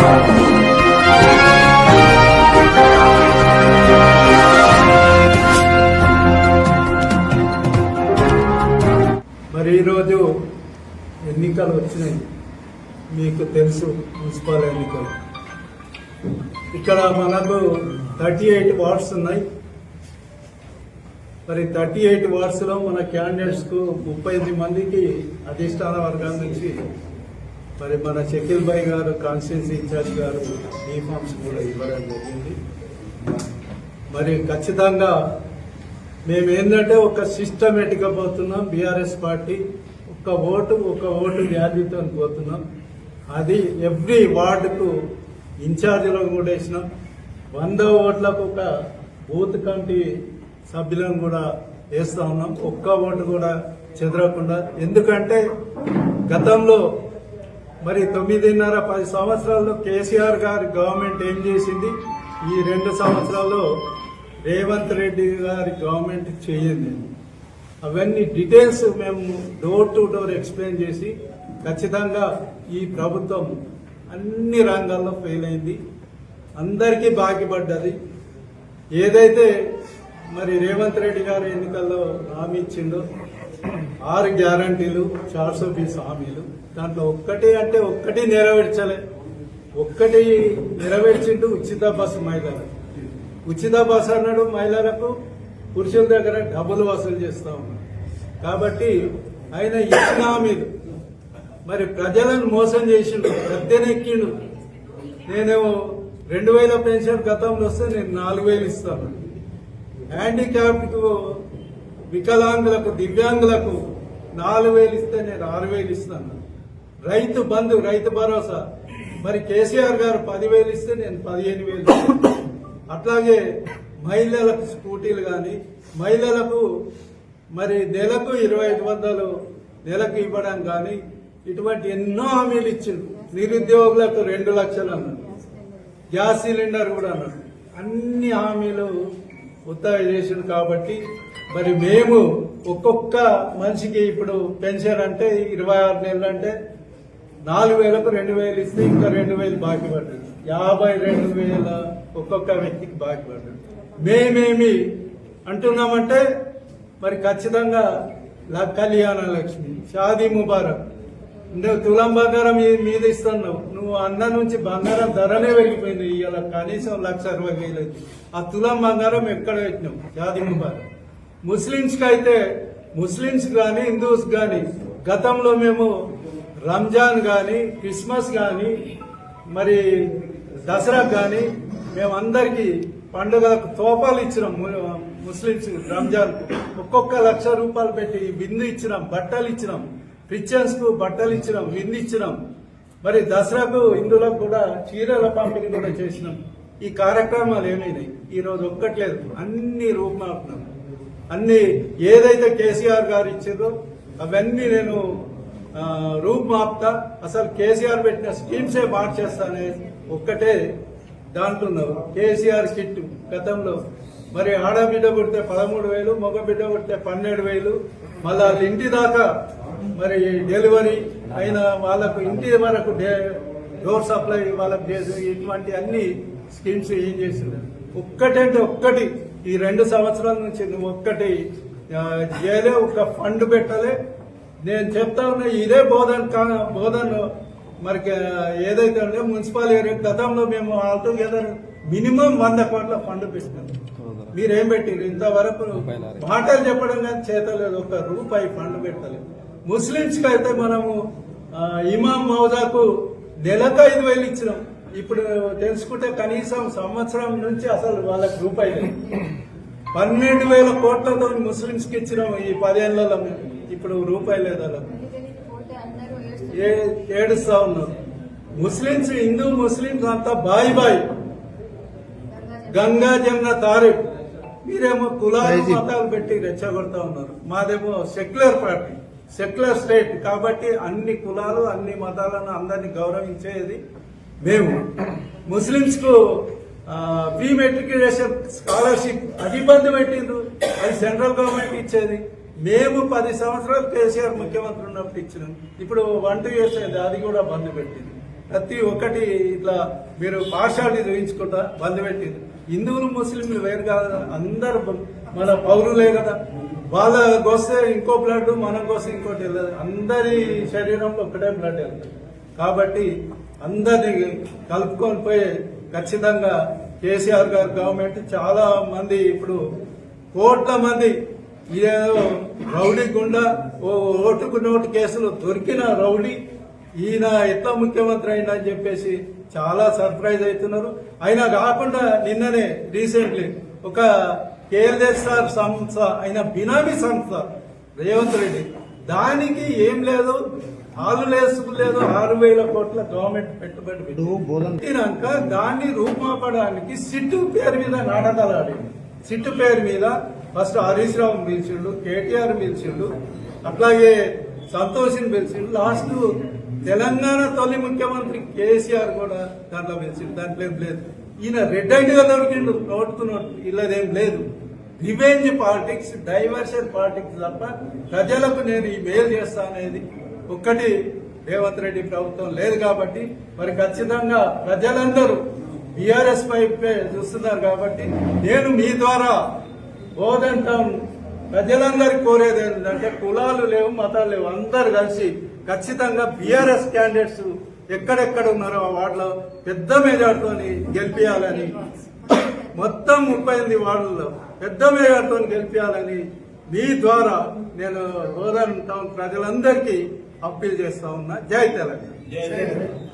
మరి ఈరోజు ఎన్నికలు వచ్చినాయి. మీకు తెలుసు మున్సిపల్ ఎన్నికలు. ఇక్కడ మనకు థర్టీ ఎయిట్ వార్డ్స్ ఉన్నాయి. మరి థర్టీ ఎయిట్ వార్డ్స్లో మన క్యాండిడేట్స్కు ముప్పై మందికి అధిష్టాన వర్గాల నుంచి మరి మన షకీల్ భాయ్ గారు కాన్స్టిట్యూన్సీ ఇన్ఛార్జ్ గారు ఈ ఫామ్స్ కూడా ఇవ్వడం జరిగింది. మరి ఖచ్చితంగా మేము ఏంటంటే ఒక సిస్టమేటిక్గా పోతున్నాం. బీఆర్ఎస్ పార్టీ ఒక ఓటు ఒక ఓటు వ్యాధితో పోతున్నాం. అది ఎవ్రీ వార్డుకు ఇన్ఛార్జీలో కూడా వేసినాం. వంద ఓట్లకు ఒక బూత్ కమిటీ సభ్యులను కూడా వేస్తూ ఉన్నాం. ఒక్క ఓటు కూడా చెదరకుండా. ఎందుకంటే గతంలో మరి తొమ్మిదిన్నర పది సంవత్సరాల్లో కేసీఆర్ గారి గవర్నమెంట్ ఏం చేసింది? ఈ రెండు సంవత్సరాల్లో రేవంత్ రెడ్డి గారి గవర్నమెంట్ చేయండి అవన్నీ డీటెయిల్స్ మేము డోర్ టు డోర్ ఎక్స్ప్లెయిన్ చేసి ఖచ్చితంగా ఈ ప్రభుత్వం అన్ని రంగాల్లో ఫెయిల్ అయింది. అందరికీ బాకిపడ్డది. ఏదైతే మరి రేవంత్ రెడ్డి గారు ఎన్నికల్లో హామీ ఇచ్చిండో ఆరు గ్యారంటీలు చార్సో బీస్ హామీలు. దాంట్లో ఒక్కటి అంటే ఒక్కటి నెరవేర్చలే. ఒక్కటి నెరవేర్చిండు ఉచిత బస్సు మహిళలకు ఉచిత బస్సు అన్నాడు మహిళలకు పురుషుల దగ్గర డబ్బులు వసూలు చేస్తా ఉన్నాడు. కాబట్టి ఆయన ఇచ్చిన హామీలు. మరి ప్రజలను మోసం చేసిండు గద్దెనెక్కిండు. నేను రెండు వేల పెన్షన్ గతంలో వస్తే నేను నాలుగు వేలు ఇస్తాను. హ్యాండిక్యాప్కు వికలాంగులకు దివ్యాంగులకు నాలుగు వేలు ఇస్తే నేను ఆరు వేలు ఇస్తాను రైతు బంధు రైతు భరోసా. మరి కేసీఆర్ గారు పదివేలు ఇస్తే నేను పదిహేను వేలు ఇస్తాను. అట్లాగే మహిళలకు స్కూటీలు కానీ మహిళలకు మరి నెలకు ఇరవై ఐదు వందలు నెలకు ఇవ్వడం కానీ ఇటువంటి ఎన్నో హామీలు ఇచ్చిండు నిరుద్యోగులకు రెండు లక్షలు అన్నారు. గ్యాస్ సిలిండర్ కూడా అన్నారు. అన్ని హామీలు ఉత్తగా చేసిండు కాబట్టి మరి మేము ఒక్కొక్క మనిషికి ఇప్పుడు పెన్షన్ అంటే ఇరవై ఆరు నెలలు అంటే నాలుగు వేలకు రెండు వేలు ఇస్తే ఇంకా రెండు వేలు బాకీ పడ్డది. యాభై రెండు వేల ఒక్కొక్క వ్యక్తికి బాకీ పడ్డది. మేమేమి అంటున్నామంటే మరి ఖచ్చితంగా ల- కళ్యాణ లక్ష్మి షాదీ ముబారక్. నువ్వు తులం బంగారం మీద ఇస్తున్నావు. నువ్వు అన్న నుంచి బంగారం ధరనే వెళ్ళిపోయింది ఇవాళ కనీసం లక్ష అరవై వేలు ఆ తులం బంగారం ఎక్కడ పెట్టినావు? షాదీ ముబారక్. ముస్లిమ్స్కి అయితే ముస్లిమ్స్ కానీ హిందూస్ కానీ గతంలో మేము రంజాన్ కానీ క్రిస్మస్ కానీ మరి దసరా కానీ మేము అందరికి పండుగలకు తోపాలు ఇచ్చినాం ముస్లింస్ ముస్లిమ్స్ రంజాన్. ఒక్కొక్క లక్ష రూపాయలు పెట్టి విందు ఇచ్చినాం బట్టలు ఇచ్చినాం క్రిస్టియన్స్కు బట్టలు ఇచ్చినాం విందు ఇచ్చినాం. మరి దసరాకు హిందువులకు కూడా చీరల పంపిణీ కూడా చేసినాం. ఈ కార్యక్రమాలు ఏమైనాయి? ఈ రోజు ఒక్కట్లేదు. అన్ని రూపమాపుతున్నాం అన్ని ఏదైతే కేసీఆర్ గారు ఇచ్చిందో అవన్నీ నేను ఆ, రూపుమాపుతా. అసలు కేసీఆర్ పెట్టిన స్కీమ్సే మార్చేస్తానే ఒక్కటే దాంట్లో కేసీఆర్ కిట్ గతంలో. మరి ఆడబిడ్డ పుడితే పదమూడు వేలు మగ బిడ్డ పుడితే పన్నెండు వేలు మళ్ళా వాళ్ళ ఇంటి దాకా మరి డెలివరీ అయిన వాళ్ళకు ఇంటి వరకు డే- డోర్ సప్లై వాళ్ళకి చేసి ఇటువంటి అన్ని స్కీమ్స్ ఏం చేసింది ఒక్కటంటే ఒక్కటి ఈ రెండు సంవత్సరాల నుంచి నువ్వు ఒక్కటి ఏదే ఒక ఫండ్ పెట్టలే. నేను చెప్తా ఉన్నా ఇదే బోధన్ కా- బోధన్ మరి ఏదైతే ఉందో మున్సిపల్ ఏరియా గతంలో మేము ఆల్ టుగెదర్ మినిమం వంద కోట్ల ఫండ్ పెట్టినాం. మీరేం పెట్టారు ఇంతవరకు మాటలు చెప్పడం కానీ చేతలేదు. ఒక రూపాయి ఫండ్ పెట్టలేదు. ముస్లింస్కి అయితే మనము ఇమాం మౌజాకు నెలకు ఐదు వేలు ఇచ్చినాం. ఇప్పుడు తెలుసుకుంటే కనీసం సంవత్సరం నుంచి అసలు వాళ్ళకి రూపాయి లేదు పన్నెండు వేల కోట్లతో ముస్లింస్కి ఇచ్చినాం ఈ పదేళ్ళలో మేము. ఇప్పుడు రూపాయి లేదు వాళ్ళకు. ఏడుస్తా ఉన్నారు. ముస్లింస్ హిందూ ముస్లింస్ అంతా బాయ్ బాయ్. గంగా జమున తారీఖ్ మీరేమో కులాలు మతాలు పెట్టి రెచ్చగొడతా ఉన్నారు. మాదేమో సెక్యులర్ పార్టీ సెక్యులర్ స్టేట్. కాబట్టి అన్ని కులాలు అన్ని మతాలను అందరినీ గౌరవించేది మేము ముస్లింస్కు ప్రీ మెట్రికులేషన్ స్కాలర్షిప్ అది ఇబ్బంది పెట్టిండ్రు. అది సెంట్రల్ గవర్నమెంట్ ఇచ్చేది. మేము పది సంవత్సరాలు కేసీఆర్ ముఖ్యమంత్రి ఉన్నప్పుడు ఇచ్చినాం. ఇప్పుడు వన్ టూ ఇయర్స్ అయింది అది కూడా బంద్ పెట్టింది. ప్రతి ఒక్కటి ఇట్లా మీరు పాఠశాలని చూపించుకుంటా బంద్ పెట్టింది హిందువులు ముస్లింలు వేరు కాదు. అందరు మన పౌరులే కదా. వాళ్ళ వస్తే ఇంకో బ్లడ్ మనకు వస్తే ఇంకోటి వెళ్ళదు అందరి శరీరంలో ఒకటే బ్లడ్ వెళ్తుంది కాబట్టి అందరినీ కలుపుకొని పోయి ఖచ్చితంగా కేసీఆర్ గారు గవర్నమెంట్ చాలా మంది ఇప్పుడు కోట్ల మంది ఇదేదో రౌడీ గుండా ఓ ఓటుకు నోటు కేసులు దొరికిన రౌడీ ఈయన ఎట్లా ముఖ్యమంత్రి అయినా అని చెప్పేసి చాలా సర్ప్రైజ్ అవుతున్నారు. అయినా కాకుండా నిన్ననే రీసెంట్లీ ఒక కేఎల్ఎస్ఆర్ సంస్థ అయిన బినామీ సంస్థ రేవంత్ రెడ్డి దానికి ఏం లేదు? ఆలు లేసుకు లేదు ఆరు వేల కోట్ల గవర్నమెంట్ పెట్టుబడి పెట్టినాక దాన్ని రూపాపడానికి సిట్టు పేరు మీద నాటకాలు ఆడింది సిట్టు పేరు మీద ఫస్ట్ హరీష్ రావు పిలిచిండు కేటీఆర్ పిలిచిండు అట్లాగే సంతోషిని పిలిచిండు లాస్ట్ తెలంగాణ తొలి ముఖ్యమంత్రి కేసీఆర్ కూడా దాంట్లో పిలిచిండు. దాంట్లో ఏం లేదు. ఈయన రెడ్ హ్యాండ్గా దొరికిండు నోటుకు నోటు ఇల్లదేం లేదు. రివెంజ్ పాలిటిక్స్ డైవర్షన్ పాలిటిక్స్ తప్ప ప్రజలకు నేను ఈ మేలు చేస్తా అనేది ఒక్కటి రేవంత్ రెడ్డి ప్రభుత్వం లేదు కాబట్టి మరి ఖచ్చితంగా ప్రజలందరూ బీఆర్ఎస్ వైపే చూస్తున్నారు కాబట్టి నేను మీ ద్వారా బోధంటాం ప్రజలందరికీ కోరేది ఏంటంటే కులాలు లేవు మతాలు లేవు. అందరు కలిసి ఖచ్చితంగా బీఆర్ఎస్ క్యాండిడేట్స్ ఎక్కడెక్కడ ఉన్నారో ఆ వార్డులో పెద్ద మెజార్టీతో గెలిపించాలని మొత్తం ముప్పై ఎనిమిది వార్డుల్లో పెద్ద మెజార్టీతో గెలిపించాలని మీ ద్వారా నేను బోధన్ టౌన్ ప్రజలందరికీ అప్పీల్ చేస్తా ఉన్నా. జై తెలంగాణ.